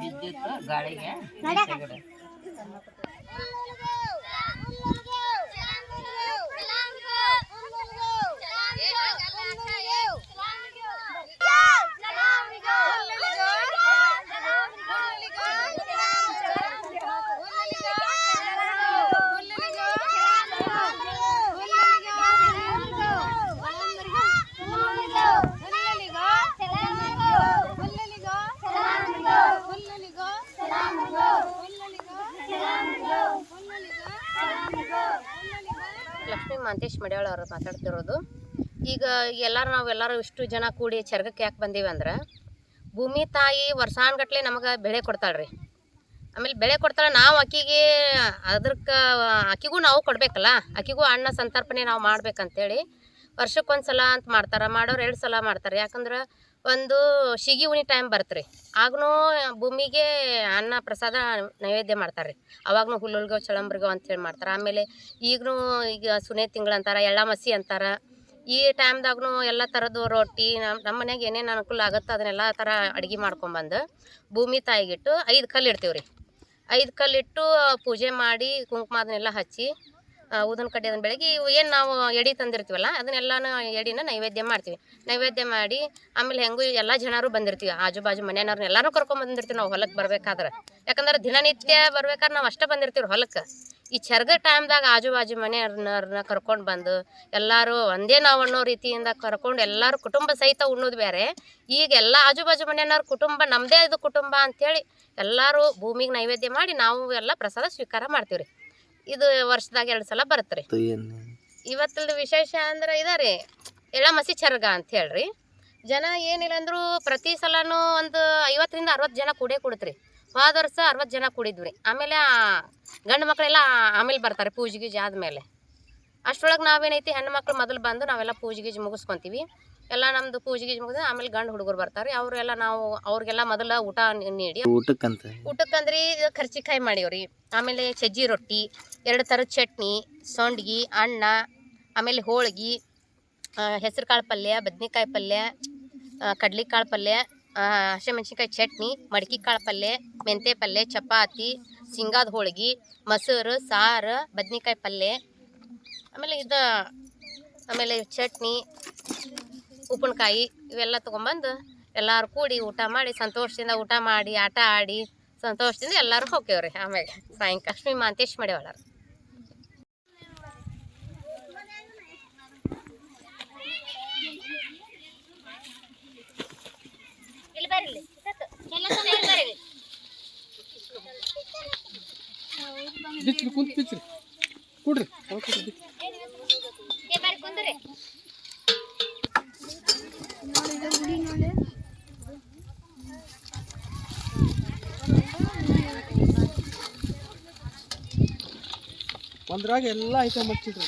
ಬಿದ್ದಿತ್ತು ಗಾಳಿಗೆ ಲಕ್ಷ್ಮೀ ಮಾಂತೇಶ್ ಮಡ್ಯಾಳ ಅವರು ಮಾತಾಡ್ತಿರೋದು. ಈಗ ಎಲ್ಲರೂ ನಾವೆಲ್ಲರೂ ಇಷ್ಟು ಜನ ಕೂಡಿ ಚರ್ಗಕ್ಕೆ ಯಾಕೆ ಬಂದೀವಿ ಅಂದ್ರೆ, ಭೂಮಿ ತಾಯಿ ವರ್ಷಾನ್ಗಟ್ಲೆ ನಮಗೆ ಬೆಳೆ ಕೊಡ್ತಾಳ್ರಿ. ಆಮೇಲೆ ಬೆಳೆ ಕೊಡ್ತಾಳೆ ನಾವು ಅಕ್ಕಿಗೆ ಅದಕ್ಕೆ ಅಕ್ಕಿಗೂ ನಾವು ಕೊಡಬೇಕಲ್ಲ ಅಕ್ಕಿಗೂ ಅನ್ನ ಸಂತರ್ಪಣೆ ನಾವು ಮಾಡ್ಬೇಕಂತೇಳಿ ವರ್ಷಕ್ಕೊಂದು ಸಲ ಅಂತ ಮಾಡ್ತಾರೆ, ಮಾಡೋರು ಎರಡು ಸಲ ಮಾಡ್ತಾರೆ. ಯಾಕಂದ್ರೆ ಒಂದು ಶಿಗಿ ಉಣಿ ಟೈಮ್ ಬರ್ತ್ರಿ. ಆಗನೂ ಭೂಮಿಗೆ ಅನ್ನ ಪ್ರಸಾದ ನೈವೇದ್ಯ ಮಾಡ್ತಾರೆ ರೀ ಅವಾಗೂ ಹುಲ್ಲುಲ್ಗೋ ಚಳಂಬ್ರಿಗೋ ಅಂತೇಳಿ ಮಾಡ್ತಾರೆ. ಆಮೇಲೆ ಈಗನೂ ಈಗ ಸುನೆ ತಿಂಗಳು ಅಂತಾರೆ ಎಳ್ಳ ಮಸಿ ಅಂತಾರೆ. ಈ ಟೈಮ್ದಾಗೂ ಎಲ್ಲ ಥರದ್ದು ರೊಟ್ಟಿ ನಮ್ಮ ನಮ್ಮ ಮನೆಗೆ ಏನೇನು ಅನುಕೂಲ ಆಗುತ್ತೆ ಅದನ್ನೆಲ್ಲ ಥರ ಅಡುಗೆ ಮಾಡ್ಕೊಂಬಂದು ಭೂಮಿ ತಾಯಿಗಿಟ್ಟು ಐದು ಕಲ್ಲು ಇಡ್ತೀವಿ ರೀ ಐದು ಕಲ್ಲಿಟ್ಟು ಪೂಜೆ ಮಾಡಿ ಕುಂಕುಮ ಅದನ್ನೆಲ್ಲ ಹಚ್ಚಿ ಊದಿನ ಕಡ್ಡಿ ಅದನ್ನ ಬೆಳಗ್ಗೆ ಏನು ನಾವು ಎಡಿ ತಂದಿರ್ತೀವಲ್ಲ, ಅದನ್ನೆಲ್ಲನೂ ಎಡಿನ ನೈವೇದ್ಯ ಮಾಡ್ತೀವಿ. ನೈವೇದ್ಯ ಮಾಡಿ, ಆಮೇಲೆ ಹೆಂಗೂ ಎಲ್ಲ ಜನರು ಬಂದಿರ್ತೀವಿ. ಆಜು ಬಾಜು ಮನೆಯವ್ರನ್ನ ಎಲ್ಲರೂ ಕರ್ಕೊಂಡ್ ಬಂದಿರ್ತೀವಿ ನಾವು ಹೊಲಕ್ಕೆ ಬರ್ಬೇಕಾದ್ರೆ. ಯಾಕಂದ್ರೆ ದಿನನಿತ್ಯ ಬರ್ಬೇಕಾದ್ರೆ ನಾವು ಅಷ್ಟೇ ಬಂದಿರ್ತೀವಿ ಹೊಲಕ್ಕೆ ಈ ಚರ್ಗ ಟೈಮ್ದಾಗ ಆಜು ಬಾಜು ಮನೆಯವ್ರನ್ನ ಕರ್ಕೊಂಡು ಬಂದು, ಎಲ್ಲರೂ ಒಂದೇ ನಾವು ಅನ್ನೋ ರೀತಿಯಿಂದ ಕರ್ಕೊಂಡು ಎಲ್ಲರೂ ಕುಟುಂಬ ಸಹಿತ ಉಣ್ಣೋದು ಬೇರೆ. ಈಗ ಎಲ್ಲ ಆಜು ಬಾಜು ಮನೆಯವ್ರ ಕುಟುಂಬ ನಮ್ಮದೇ ಇದು ಕುಟುಂಬ ಅಂಥೇಳಿ ಎಲ್ಲರೂ ಭೂಮಿಗೆ ನೈವೇದ್ಯ ಮಾಡಿ ನಾವು ಎಲ್ಲ ಪ್ರಸಾದ ಸ್ವೀಕಾರ ಮಾಡ್ತೀವಿ ರೀ ಇದು ವರ್ಷದಾಗ ಎರಡು ಸಲ ಬರುತ್ತೆ ರೀ ವಿಶೇಷ ಅಂದ್ರೆ ಇದ ರೀ ಚರ್ಗ ಅಂತ ಹೇಳ್ರಿ. ಜನ ಏನಿಲ್ಲ ಅಂದ್ರು ಪ್ರತಿ ಸಲನೂ ಒಂದು ಐವತ್ತರಿಂದ ಅರವತ್ತು ಜನ ಕೂಡೇ ಕುಡಿತ್ರಿ. ಹೋದ ವರ್ಷ ಅರವತ್ತು ಜನ ಕುಡಿದ್ವಿ. ಆಮೇಲೆ ಆ ಗಂಡು ಮಕ್ಕಳೆಲ್ಲ ಆಮೇಲೆ ಬರ್ತಾರೆ ಪೂಜೆ ಗೀಜೆ ಆದಮೇಲೆ. ಅಷ್ಟರೊಳಗೆ ನಾವೇನೈತಿ ಹೆಣ್ಣು ಮಕ್ಳು ಮೊದಲು ಬಂದು ನಾವೆಲ್ಲ ಪೂಜೆ ಗೀಜೆ ಮುಗಿಸ್ಕೊತೀವಿ. ಎಲ್ಲ ನಮ್ದು ಪೂಜೆ ಗೀಜೆ ಮುಗಿದ ಆಮೇಲೆ ಗಂಡ ಹುಡುಗರು ಬರ್ತಾರೆ ಅವರೆಲ್ಲ ನಾವು ಅವ್ರಿಗೆಲ್ಲ ಮೊದಲ ಊಟ ನೀಡಿ. ಊಟಕ್ಕಂತ ಊಟಕ್ಕಂದ್ರಿ ಇದು ಕರ್ಚಿಕಾಯಿ ಮಾಡೀವ್ರಿ. ಆಮೇಲೆ ಸಜ್ಜಿ ರೊಟ್ಟಿ ಎರಡು ಥರದ ಚಟ್ನಿ ಸೊಂಡ್ಗಿ ಅನ್ನ ಆಮೇಲೆ ಹೋಳ್ಗಿ ಹೆಸರು ಕಾಳು ಪಲ್ಯ ಬದ್ನಿಕಾಯಿ ಪಲ್ಯ ಕಡ್ಲಿಕಾಳು ಪಲ್ಯ ಹಸಿಮೆಣ್ಸಿನ್ಕಾಯಿ ಚಟ್ನಿ ಮಡ್ಕಿ ಕಾಳು ಪಲ್ಯ ಮೆಂತೆ ಪಲ್ಯ ಚಪಾತಿ ಶೇಂಗಾದ ಹೋಳ್ಗಿ ಮೊಸರು ಸಾರು ಬದ್ನಿಕಾಯಿ ಪಲ್ಯ ಆಮೇಲೆ ಇದು ಆಮೇಲೆ ಚಟ್ನಿ ಉಪ್ಪಿನಕಾಯಿ ಇವೆಲ್ಲ ತೊಗೊಂಬಂದು ಎಲ್ಲರೂ ಕೂಡಿ ಊಟ ಮಾಡಿ ಸಂತೋಷದಿಂದ ಊಟ ಮಾಡಿ ಆಟ ಆಡಿ ಸಂತೋಷದಿಂದ ಎಲ್ಲರೂ ಹೋಗ್ಯವ್ರಿ ಆಮೇಲೆ ಸಾಯಂಕಾಲ. ಲಕ್ಷ್ಮೀ ಮಾಂತೇಶ್ ಮಾಡ್ಯಾವಳ ಇಲ್ಲಿ ಬರ್ರಿ ಇಲ್ಲಿ. ಇಲ್ಲಿ ಬರ್ರಿ. ಬಿಚ್ರಿ ಕುಂತ ಬಿಚ್ರಿ ಕೊಡ್ರಿ. ಒಂದ್ರಾಗ ಎಲ್ಲ ಐಟಮ್ ಹಚ್ಚಿದ್ರು.